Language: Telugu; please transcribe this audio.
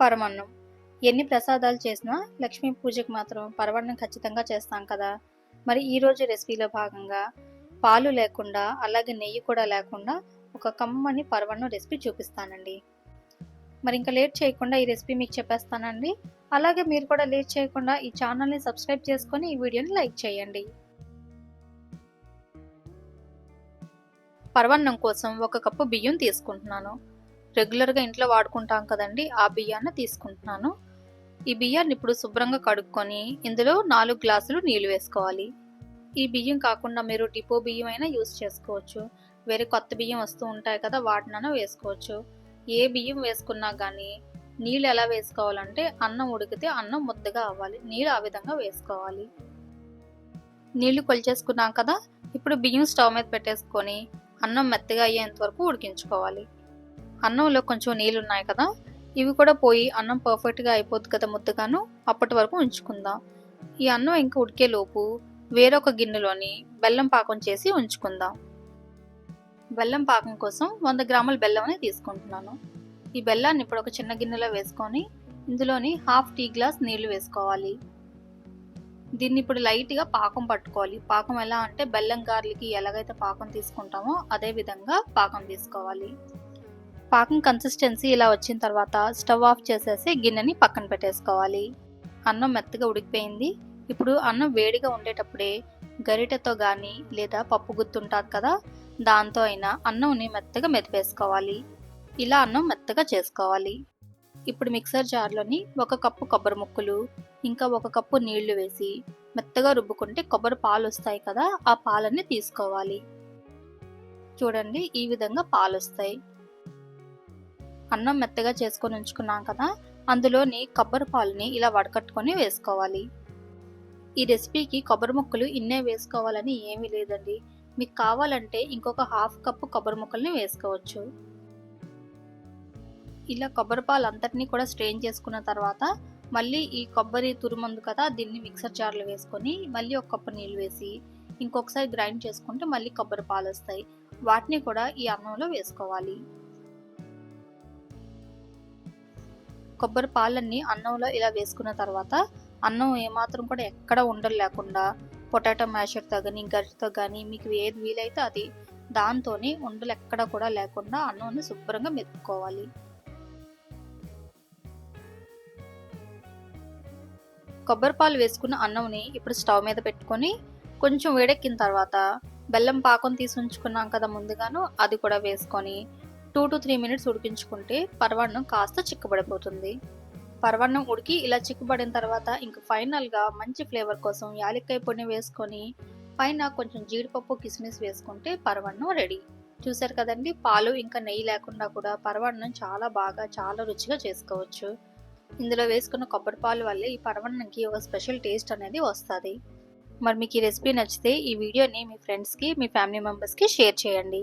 పరమన్నం. ఎన్ని ప్రసాదాలు చేసినా లక్ష్మీ పూజకి మాత్రం పరవన్నం ఖచ్చితంగా చేస్తాం కదా. మరి ఈరోజు రెసిపీలో భాగంగా పాలు లేకుండా అలాగే నెయ్యి కూడా లేకుండా ఒక కమ్మని పరమాన్నం రెసిపీ చూపిస్తానండి. మరి ఇంకా లేట్ చేయకుండా ఈ రెసిపీ మీకు చెప్పేస్తానండి. అలాగే మీరు కూడా లేట్ చేయకుండా ఈ ఛానల్ని సబ్స్క్రైబ్ చేసుకొని ఈ వీడియోని లైక్ చేయండి. పరవన్నం కోసం ఒక కప్పు బియ్యం తీసుకుంటున్నాను. రెగ్యులర్గా ఇంట్లో వాడుకుంటాం కదండి ఆ బియ్యాన్ని తీసుకుంటున్నాను. ఈ బియ్యాన్ని ఇప్పుడు శుభ్రంగా కడుక్కొని ఇందులో నాలుగు గ్లాసులు నీళ్ళు వేసుకోవాలి. ఈ బియ్యం కాకుండా మీరు డిపో బియ్యం అయినా యూస్ చేసుకోవచ్చు. వేరే కొత్త బియ్యం వస్తూ ఉంటాయి కదా వాటినైనా వేసుకోవచ్చు. ఏ బియ్యం వేసుకున్నా కానీ నీళ్ళు ఎలా వేసుకోవాలంటే అన్నం ఉడికితే అన్నం ముద్దగా అవ్వాలి. నీళ్ళు ఆ విధంగా వేసుకోవాలి. నీళ్ళు కొలిచేసుకున్నాం కదా ఇప్పుడు బియ్యం స్టవ్ మీద పెట్టేసుకొని అన్నం మెత్తగా అయ్యేంత వరకు ఉడికించుకోవాలి. అన్నంలో కొంచెం నీళ్ళు ఉన్నాయి కదా ఇవి కూడా పోయి అన్నం పర్ఫెక్ట్గా అయిపోద్ది కదా ముద్దగాను అప్పటి వరకు ఉంచుకుందాం. ఈ అన్నం ఇంకా ఉడికేలోపు వేరొక గిన్నెలోని బెల్లం పాకం చేసి ఉంచుకుందాం. బెల్లం పాకం కోసం వంద గ్రాముల బెల్లం తీసుకుంటున్నాను. ఈ బెల్లాన్ని ఇప్పుడు ఒక చిన్న గిన్నెలో వేసుకొని ఇందులోని హాఫ్ టీ గ్లాస్ నీళ్ళు వేసుకోవాలి. దీన్ని ఇప్పుడు లైట్గా పాకం పట్టుకోవాలి. పాకం ఎలా అంటే బెల్లం గార్లకి ఎలాగైతే పాకం తీసుకుంటామో అదే విధంగా పాకం తీసుకోవాలి. పాకం కన్సిస్టెన్సీ ఇలా వచ్చిన తర్వాత స్టవ్ ఆఫ్ చేసేసి గిన్నెని పక్కన పెట్టేసుకోవాలి. అన్నం మెత్తగా ఉడికిపోయింది. ఇప్పుడు అన్నం వేడిగా ఉండేటప్పుడే గరిటెతో కానీ లేదా పప్పు గుర్తుంటుంది కదా దాంతో అయినా అన్నంని మెత్తగా మెదిపేసుకోవాలి. ఇలా అన్నం మెత్తగా చేసుకోవాలి. ఇప్పుడు మిక్సర్ జార్లోని ఒక కప్పు కొబ్బరి ముక్కలు ఇంకా ఒక కప్పు నీళ్ళు వేసి మెత్తగా రుబ్బుకుంటే కొబ్బరి పాలు వస్తాయి కదా ఆ పాలన్నీ తీసుకోవాలి. చూడండి ఈ విధంగా పాలు వస్తాయి అన్నం మెత్తగా చేసుకొని ఉంచుకున్నాం కదా అందులోని కొబ్బరి పాలని ఇలా వడకట్టుకొని వేసుకోవాలి. ఈ రెసిపీకి కొబ్బరి ముక్కలు ఇన్నే వేసుకోవాలని ఏమీ లేదండి. మీకు కావాలంటే ఇంకొక హాఫ్ కప్పు కొబ్బరి ముక్కల్ని వేసుకోవచ్చు. ఇలా కొబ్బరి పాలు అంతటినీ కూడా స్ట్రెయిన్ చేసుకున్న తర్వాత మళ్ళీ ఈ కొబ్బరి తురుమందు కదా దీన్ని మిక్సర్ జార్లో వేసుకొని మళ్ళీ ఒక కప్పు నీళ్ళు వేసి ఇంకొకసారి గ్రైండ్ చేసుకుంటే మళ్ళీ కొబ్బరి పాలు వస్తాయి వాటిని కూడా ఈ అన్నంలో వేసుకోవాలి. కొబ్బరి పాలన్నీ అన్నంలో ఇలా వేసుకున్న తర్వాత అన్నం ఏమాత్రం కూడా ఎక్కడ ఉండలు లేకుండా పొటాటో మ్యాషర్తో కానీ గరిటతో కానీ మీకు ఏది వీలైతే అది దాంతోనే ఉండలు ఎక్కడ కూడా లేకుండా అన్నంని శుభ్రంగా మెతుక్కోవాలి కొబ్బరి పాలు వేసుకున్న అన్నంని ఇప్పుడు స్టవ్ మీద పెట్టుకొని కొంచెం వేడెక్కిన తర్వాత బెల్లం పాకం తీసి ఉంచుకున్నాం కదా ముందుగాను అది కూడా వేసుకొని టూ టు త్రీ మినిట్స్ ఉడికించుకుంటే పరవాన్నం కాస్త చిక్కబడిపోతుంది. పరవాన్నం ఉడికి ఇలా చిక్కుబడిన తర్వాత ఇంక ఫైనల్గా మంచి ఫ్లేవర్ కోసం యాలక్కాయ పొడిని వేసుకొని పైన కొంచెం జీడిపప్పు కిస్మిస్ వేసుకుంటే పరవాన్నం రెడీ. చూసారు కదండి పాలు ఇంకా నెయ్యి లేకుండా కూడా పరవాన్నం చాలా బాగా చాలా రుచిగా చేసుకోవచ్చు. ఇందులో వేసుకున్న కొబ్బరి పాలు వల్లే ఈ పరవన్నంకి ఒక స్పెషల్ టేస్ట్ అనేది వస్తుంది. మరి మీకు ఈ రెసిపీ నచ్చితే ఈ వీడియోని మీ ఫ్రెండ్స్కి మీ ఫ్యామిలీ మెంబర్స్కి షేర్ చేయండి.